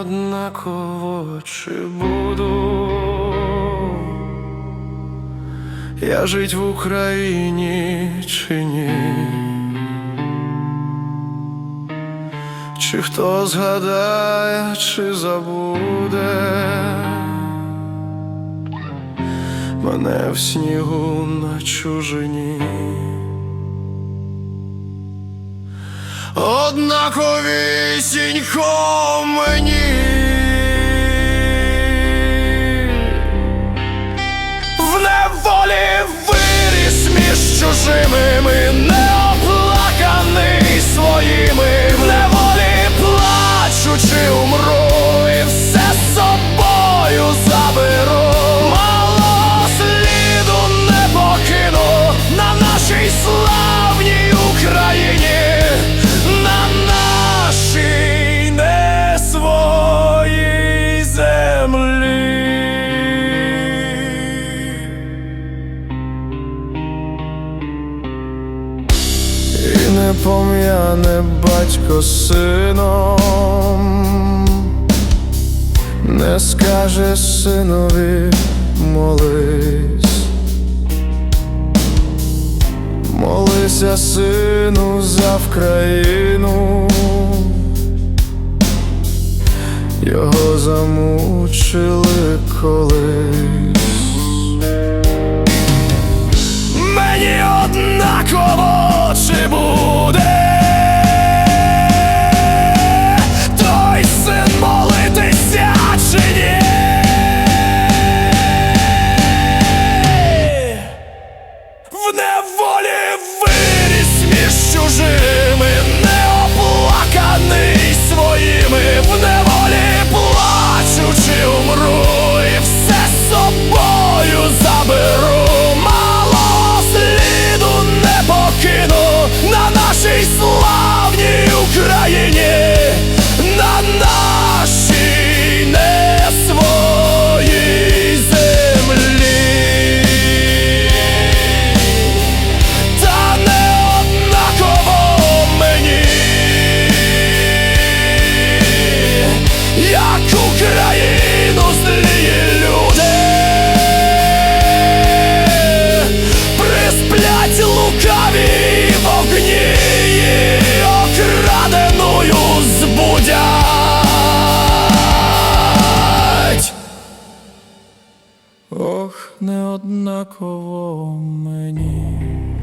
однаково, чи буду я жить в Україні чи ні? Чи хто згадає, чи забуде мене в снігу на чужині? Однаковісінько мені не пом'яне батько сином, не скаже синові молись, молися, сину, за Вкраїну, його замучили колись. Мені однаково буде не однаково мені.